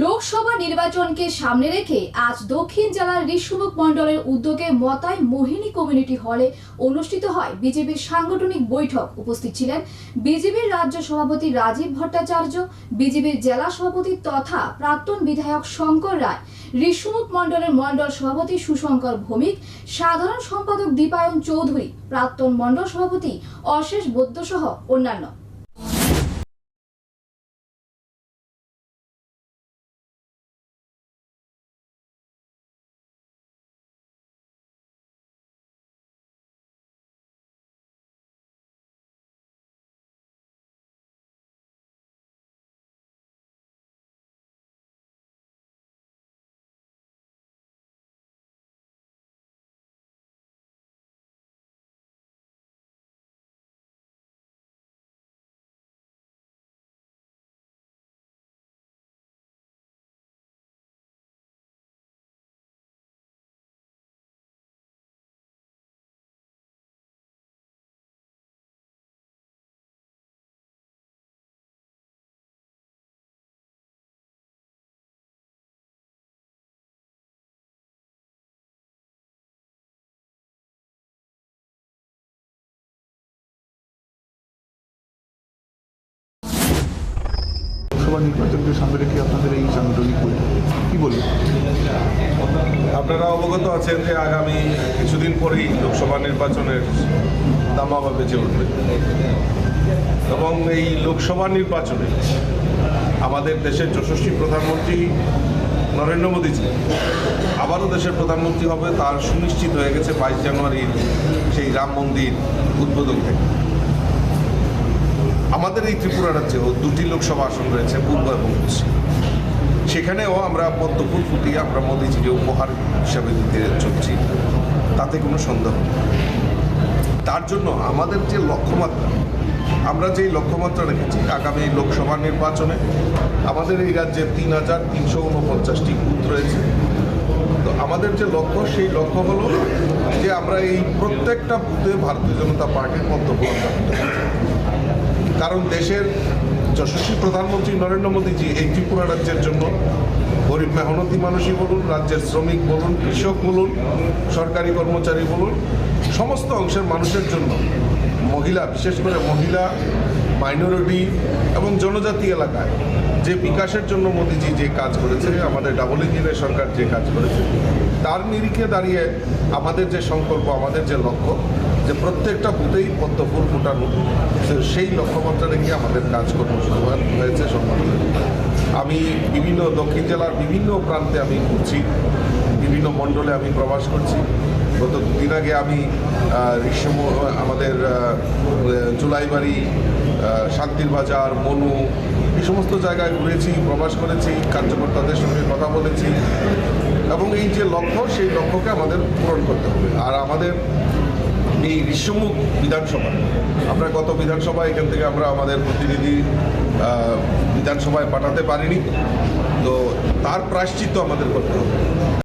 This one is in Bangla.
লোকসভা নির্বাচনকে সামনে রেখে আজ দক্ষিণ জেলার ঋষুমুখ মণ্ডলের উদ্যোগে মতাই মোহিনী কমিউনিটি হলে অনুষ্ঠিত হয় বিজেপির সাংগঠনিক বৈঠক। উপস্থিত ছিলেন বিজেপির রাজ্য সভাপতি রাজীব ভট্টাচার্য, বিজেপির জেলা সভাপতি তথা প্রাক্তন বিধায়ক শঙ্কর রায়, ঋষুমুখ মণ্ডলের মণ্ডল সভাপতি সুশঙ্কর ভৌমিক, সাধারণ সম্পাদক দীপায়ন চৌধুরী, প্রাক্তন মণ্ডল সভাপতি অশেষ বৈদ্য সহ অন্যান্য। লোকসভা নির্বাচনকে সামনে রেখে আপনাদের এই সাংগঠনিক বৈঠক। কি বলবেন? আপনারা অবগত আছেন যে আগামী কিছুদিন পরেই লোকসভা নির্বাচনের দামামা বেঁচে উঠবে। এবং এই লোকসভা নির্বাচনে আমাদের দেশের যশস্বী প্রধানমন্ত্রী নরেন্দ্র মোদীজি আবারও দেশের প্রধানমন্ত্রী হবে, তার সুনিশ্চিত হয়ে গেছে বাইশ জানুয়ারির সেই রাম মন্দির উদ্বোধন থেকে। আমাদের এই ত্রিপুরা রাজ্যেও দুটি লোকসভা আসন রয়েছে, পূর্ব এবং পশ্চিম। সেখানেও আমরা পদ্মফুল ফুটিয়ে আমরা মোদিজিকে উপহার হিসাবে দিতে চলছি। তাতে কোনো সন্দেহ নেই। তার জন্য আমাদের যে লক্ষ্যমাত্রা, আমরা যেই লক্ষ্যমাত্রা রেখেছি আগামী লোকসভা নির্বাচনে, আমাদের এই রাজ্যে তিন হাজার তিনশো উনপঞ্চাশটি বুথ রয়েছে। তো আমাদের যে লক্ষ্য, সেই লক্ষ্য হলো যে আমরা এই প্রত্যেকটা বুথে ভারতীয় জনতা পার্টির মন্তব্য কারণ দেশের যশস্বী প্রধানমন্ত্রী নরেন্দ্র মোদীজি এই ত্রিপুরা রাজ্যের জন্য গরিব মেহনতি মানুষই বলুন, রাজ্যের শ্রমিক বলুন, কৃষক বলুন, সরকারি কর্মচারী বলুন, সমস্ত অংশের মানুষের জন্য মহিলা, বিশেষ করে মহিলা মাইনরিটি এবং জনজাতি এলাকায় যে বিকাশের জন্য মোদিজি যে কাজ করেছে, আমাদের ডাবল ইঞ্জিনের সরকার যে কাজ করেছে, তার নিরিখে দাঁড়িয়ে আমাদের যে সংকল্প, আমাদের যে লক্ষ্য যে প্রত্যেকটা বুথেই পদ্ম ফুল ফোটানো। সেই লক্ষ্যমাত্রা রেখে আমাদের কাজকর্ম শুরু হয়- হয়েছে সংগঠনের আমি বিভিন্ন দক্ষিণ জেলার বিভিন্ন প্রান্তে আমি ঘুরছি, বিভিন্ন মণ্ডলে আমি প্রবাস করছি। গত দুদিন আগে আমি ঋষম, আমাদের জুলাইবাড়ি শান্তির বাজার, মনু, এই সমস্ত জায়গায় ঘুরেছি, প্রবাস করেছি, কার্যকর্তাদের সঙ্গে কথা বলেছি। এবং এই যে লক্ষ্য, সেই লক্ষ্যকে আমাদের পূরণ করতে হবে। আর আমাদের ঋষ্যমুখ বিধানসভা। আমরা গত বিধানসভা এখান থেকে আমরা আমাদের প্রতিনিধি বিধানসভায় পাঠাতে পারিনি। তো তার প্রায়শ্চিত্ত আমাদের করতে হবে।